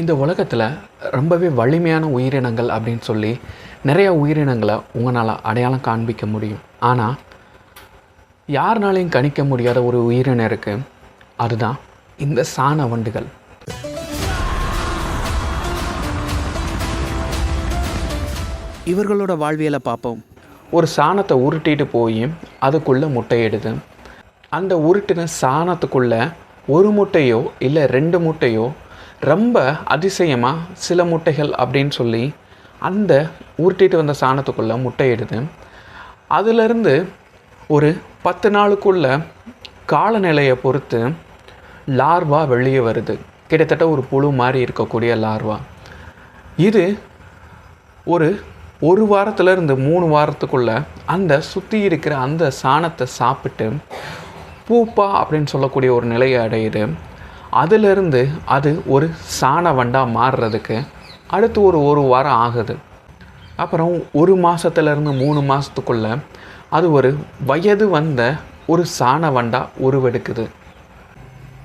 இந்த உலகத்தில் ரொம்பவே வலிமையான உயிரினங்கள் அப்படின்னு சொல்லி நிறைய உயிரினங்களை உங்களால் அடையாளம் காண்பிக்க முடியும். ஆனால் யாருனாலையும் கணிக்க முடியாத ஒரு உயிரினம் இருக்குது அதுதான் இந்த சாண வண்டுகள். இவர்களோட வாழ்வியலை பார்ப்போம் ஒரு சாணத்தை உருட்டிட்டு போய் அதுக்குள்ளே முட்டையிடுது. அந்த உருட்டின சாணத்துக்குள்ளே ஒரு முட்டையோ இல்லை ரெண்டு முட்டையோ ரொம்ப அதிசயமாக சில முட்டைகள் அப்படின்னு சொல்லி அந்த உருட்டிட்டு வந்த சாணத்துக்குள்ளே முட்டையிடுது அதிலிருந்து ஒரு பத்து நாளுக்குள்ள காலநிலையை பொறுத்து லார்வா வெளியே வருது. கிட்டத்தட்ட ஒரு புழு மாதிரி இருக்கக்கூடிய லார்வா. இது ஒரு ஒரு வாரத்துலேருந்து மூணு வாரத்துக்குள்ள அந்த சுற்றி இருக்கிற அந்த சாணத்தை சாப்பிட்டு பூப்பா அப்படின்னு சொல்லக்கூடிய ஒரு நிலையை அடையுது. அதிலிருந்து அது ஒரு சாண வண்டாக மாறுறதுக்கு அடுத்து ஒரு ஒரு வாரம் ஆகுது. அப்புறம் ஒரு மாதத்துலேருந்து மூணு மாதத்துக்குள்ள அது ஒரு வயது வந்த ஒரு சாண வண்டா உருவெடுக்குது.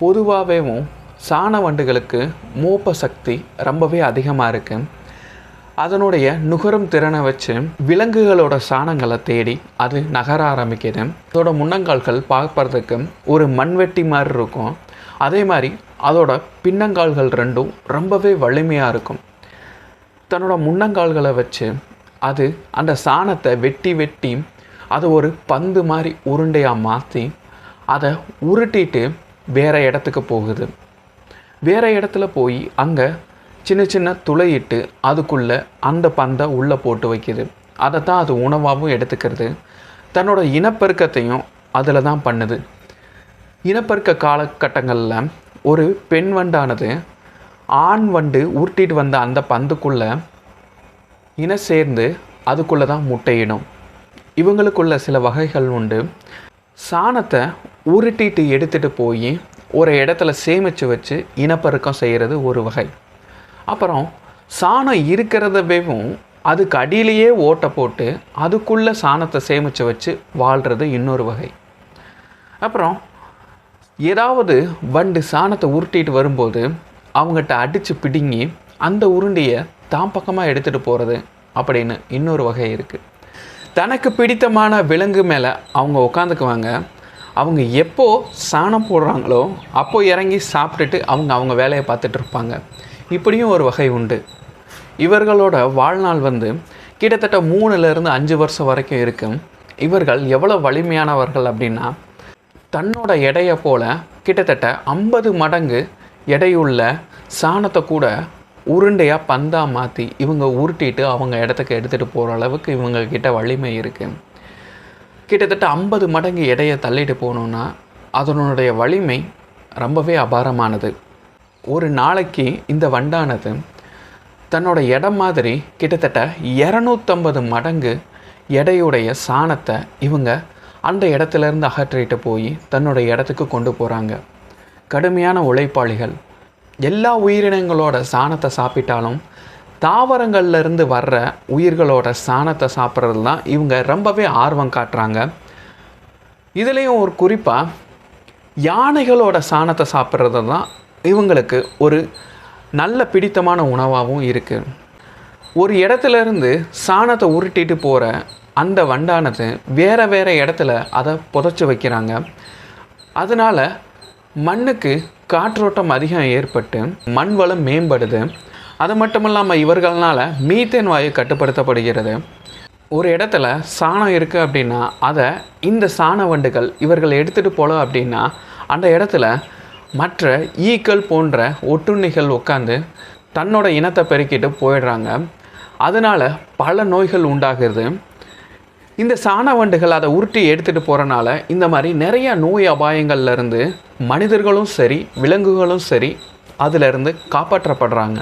பொதுவாகவேவும் சாண வண்டுகளுக்கு மோப்ப சக்தி ரொம்பவே அதிகமாக இருக்குது அதனுடைய நுகரும் திறனை வச்சு விலங்குகளோட சாணங்களை தேடி அது நகர ஆரம்பிக்குது. அதோட முன்னங்கால்கள் பார்ப்பறதுக்கு ஒரு மண்வெட்டி மாதிரி இருக்கும். அதே மாதிரி அதோட பின்னங்கால்கள் ரெண்டும் ரொம்பவே வலிமையாக இருக்கும். தன்னோட முன்னங்கால்களை வச்சு அது அந்த சாணத்தை வெட்டி வெட்டி அதை ஒரு பந்து மாதிரி உருண்டையாக மாற்றி அதை உருட்டிட்டு வேறு இடத்துக்கு போகுது. வேறு இடத்துல போய் அங்கே சின்ன சின்ன துளையிட்டு அதுக்குள்ளே அந்த பந்தை உள்ளே போட்டு வைக்கிது. அதை தான் அது உணவாகவும் எடுத்துக்கிறது. தன்னோட இனப்பெருக்கத்தையும் அதில் தான் பண்ணுது. இனப்பெருக்க காலகட்டங்களில் ஒரு பெண் வண்டானது ஆண் வண்டு உருட்டிட்டு வந்த அந்த பந்துக்குள்ளே இன சேர்ந்து அதுக்குள்ளே தான் முட்டையிடும். இவங்களுக்குள்ள சில வகைகள் உண்டு. சாணத்தை உருட்டிட்டு எடுத்துகிட்டு போய் ஒரு இடத்துல சேமித்து வச்சு இனப்பெருக்கம் செய்கிறது ஒரு வகை. அப்புறம் சாணம் இருக்கிறதவேவும் அதுக்கு அடியிலேயே ஓட்டை போட்டு அதுக்குள்ளே சாணத்தை சேமித்து வச்சு வாழ்கிறது இன்னொரு வகை. அப்புறம் ஏதாவது வண்டு சாணத்தை உருட்டிட்டு வரும்போது அவங்ககிட்ட அடித்து பிடுங்கி அந்த உருண்டையை தான் பக்கமாக எடுத்துகிட்டு போகிறது அப்படின்னு இன்னொரு வகை இருக்குது தனக்கு பிடித்தமான விலங்கு மேலே அவங்க உட்காந்துக்குவாங்க அவங்க எப்போ சாணம் போடுறாங்களோ அப்போ இறங்கி சாப்பிட்டுட்டு அவங்க அவங்க வேலையை பார்த்துட்டு இருப்பாங்க. இப்படியும் ஒரு வகை உண்டு. இவர்களோட வாழ்நாள் வந்து கிட்டத்தட்ட மூணுலேருந்து அஞ்சு வருஷம் வரைக்கும் இருக்கும். இவர்கள் எவ்வளோ வலிமையானவர்கள் அப்படின்னா தன்னோட எடையை போல் கிட்டத்தட்ட ஐம்பது மடங்கு எடையுள்ள சாணத்தை கூட உருண்டையாக பந்தாக மாற்றி இவங்க உருட்டிட்டு அவங்க இடத்துக்கு எடுத்துகிட்டு போகிற அளவுக்கு இவங்க கிட்ட வலிமை இருக்குது கிட்டத்தட்ட ஐம்பது மடங்கு எடையை தள்ளிட்டு போகணுன்னா அதனுடைய வலிமை ரொம்பவே அபாரமானது. ஒரு நாளைக்கு இந்த வண்டானது தன்னோட இடம் மாதிரி கிட்டத்தட்ட இரநூத்தம்பது மடங்கு எடையுடைய சாணத்தை இவங்க அந்த இடத்துலேருந்து அகற்றிட்டு போய் தன்னோட இடத்துக்கு கொண்டு போகிறாங்க கடுமையான உழைப்பாளிகள். எல்லா உயிரினங்களோட சாணத்தை சாப்பிட்டாலும் தாவரங்கள்லேருந்து வர்ற உயிர்களோட சாணத்தை சாப்பிட்றது தான் இவங்க ரொம்பவே ஆர்வம் காட்டுறாங்க. இதுலேயும் ஒரு குறிப்பாக யானைகளோட சாணத்தை சாப்பிட்றது தான் இவங்களுக்கு ஒரு நல்ல பிடித்தமான உணவாகவும் இருக்குது ஒரு இடத்துல இருந்து சாணத்தை உருட்டிட்டு போகிற அந்த வண்டானது வேறு வேறு இடத்துல அதை புதைச்சி வைக்கிறாங்க. அதனால் மண்ணுக்கு காற்றோட்டம் அதிகம் ஏற்பட்டு மண் வளம் மேம்படுது. அது மட்டும் இல்லாமல் இவர்களால் மீத்தேன் வாயு கட்டுப்படுத்தப்படுகிறது. ஒரு இடத்துல சாணம் இருக்குது அப்படின்னா அதை இந்த சாண வண்டுகள் இவர்கள் எடுத்துகிட்டு போகல அப்படின்னா அந்த இடத்துல மற்ற ஈக்கள் போன்ற ஒட்டுண்ணிகள் உட்காந்து தன்னோட இனத்தை பெருக்கிட்டு போயிடுறாங்க. அதனால் பல நோய்கள் உண்டாகிறது இந்த சாண வண்டுகள் அதை உருட்டி எடுத்துகிட்டு போகிறனால இந்த மாதிரி நிறைய நோய் அபாயங்கள்லேருந்து மனிதர்களும் சரி விலங்குகளும் சரி அதிலிருந்து காப்பாற்றப்படுறாங்க.